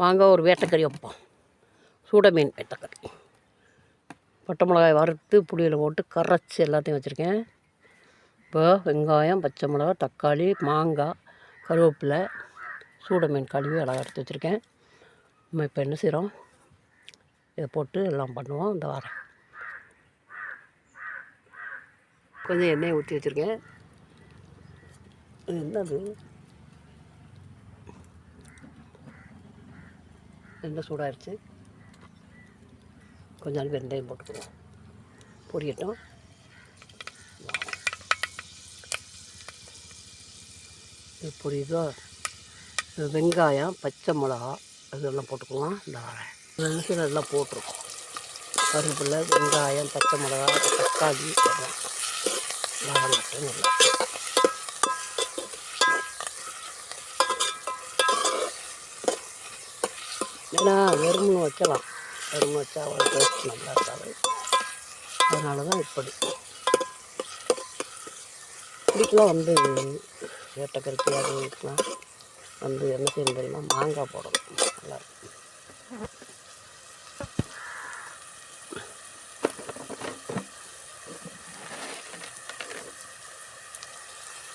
வாங்க ஒரு வேட்டைக்கறி வைப்போம். சூட மீன் வேட்டைக்கறி. பட்டை மிளகாய் வறுத்து புளியில் போட்டு கரைச்சி எல்லாத்தையும் வச்சுருக்கேன். இப்போ வெங்காயம் பச்சை மிளகா தக்காளி மாங்காய் கருவேப்பிலை சூட மீன் கழுவி அழகாக எடுத்து வச்சுருக்கேன். நம்ம இப்போ என்ன செய்கிறோம் இதை போட்டு எல்லாம் பண்ணுவோம் இந்த வாரம். கொஞ்சம் எண்ணெயை ஊற்றி வச்சுருக்கேன். என்னது? எண்ணெய் சூடாகிடுச்சு கொஞ்ச நாள் வெந்தயம் போட்டுக்குவோம். பொரியட்டும். இது பொரியுதோ? வெங்காயம் பச்சை மிளகா இதெல்லாம் போட்டுக்கலாம். இந்த வெங்காயம் நல்லா போட்டிருக்கோம். கருவேப்பிலை வெங்காயம் பச்சை மிளகா தக்காளி இதெல்லாம். நல்லா ஏன்னா வெறும்னு வைக்கலாம். வெறும் வச்சா அவ்வளோ டேஸ்ட் நல்லா இருக்காது. அதனால தான் இப்படி. இதுக்கெலாம் வந்து வேட்டைக்கருப்பி அது இதுக்கெலாம் வந்து என்ன செய்யணும் தெரியுமா மாங்காய் போடணும். நல்லாயிருக்கும்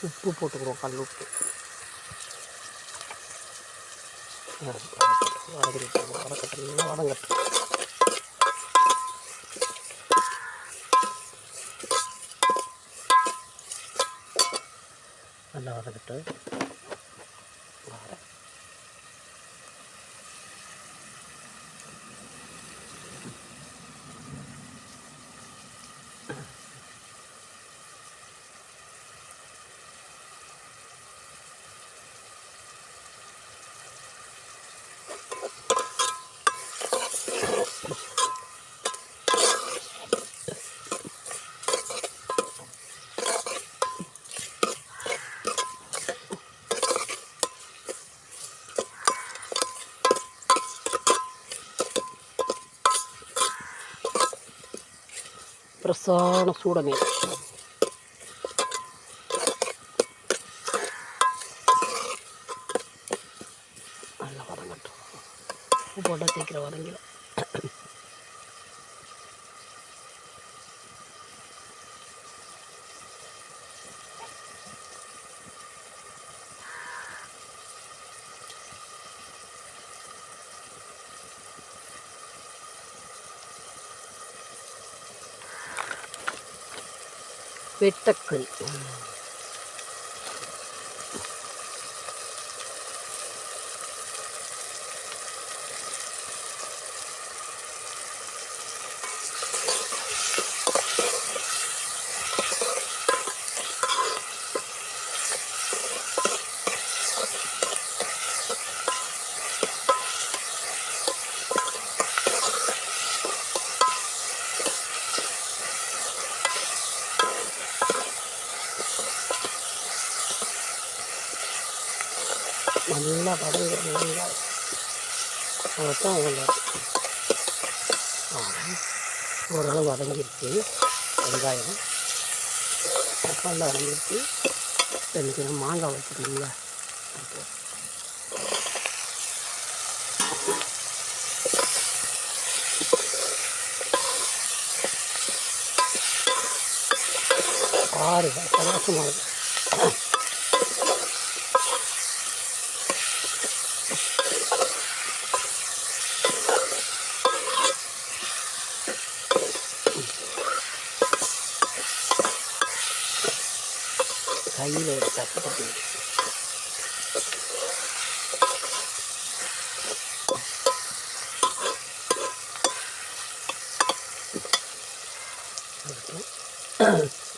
உப்பு போட்டுக்கிறோம் கல் உப்பு. നല്ല വറകട്ട് வதங்கட்டும் நல்லா வதக்கட்டு வரேன் பிரசான சூட நல்லா வதங்கட்டும் நல்லா வதங்குற ஓரளவு வதங்கிருச்சு வெங்காயம் தக்காளி வதங்கிருச்சு எனக்கு நான் மாங்காய் வச்சுருக்கீங்களா ஆறு சந்தோஷமாக 太陽の下っぽくあ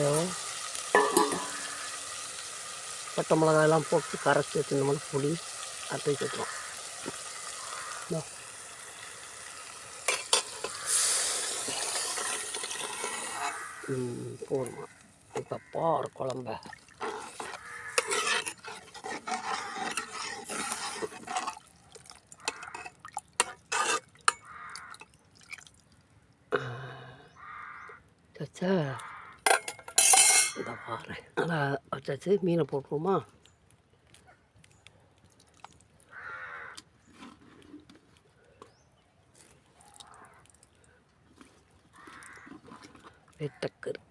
இப்போ பட்டை மிளகாயெல்லாம் போட்டு கரைச்சி வச்சுருந்தோம்னா புளி அரைச்சி வச்சுருவோம் இந்தா. ம், போதுமா. இப்போ பார் குழம்ப. சச்சா. இந்த பாரு நல்லா வச்சாச்சு மீனை போட்டுருவோமா வெட்டக்கறி.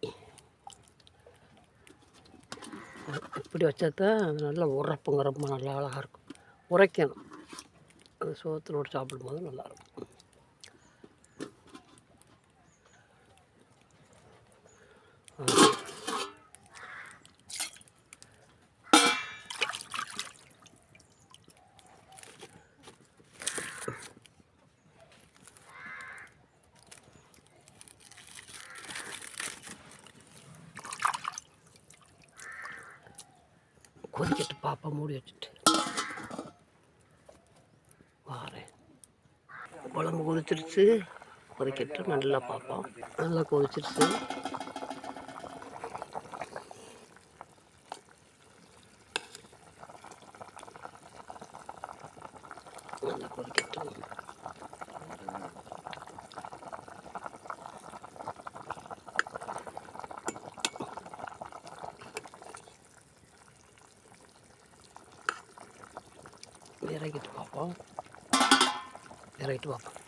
இப்படி வச்சா தான் அது நல்லா உரப்புங்க ரொம்ப நல்லா அழகாக இருக்கும். உரைக்கணும். அது சோத்தினோடு சாப்பிடும்போது நல்லாயிருக்கும் கொதிக்கட்டு பாப்பா மூடி வச்சுட்டு. வாரேன் குழம்பு கொதிச்சிருச்சு. கொதிக்கட்டு நல்லா பார்ப்போம். நல்லா கொதிச்சிருச்சு. நல்லா கொதிக்கட்டு இறக்கிட்டு பார்ப்போம். இறக்கிட்டு பார்ப்போம்.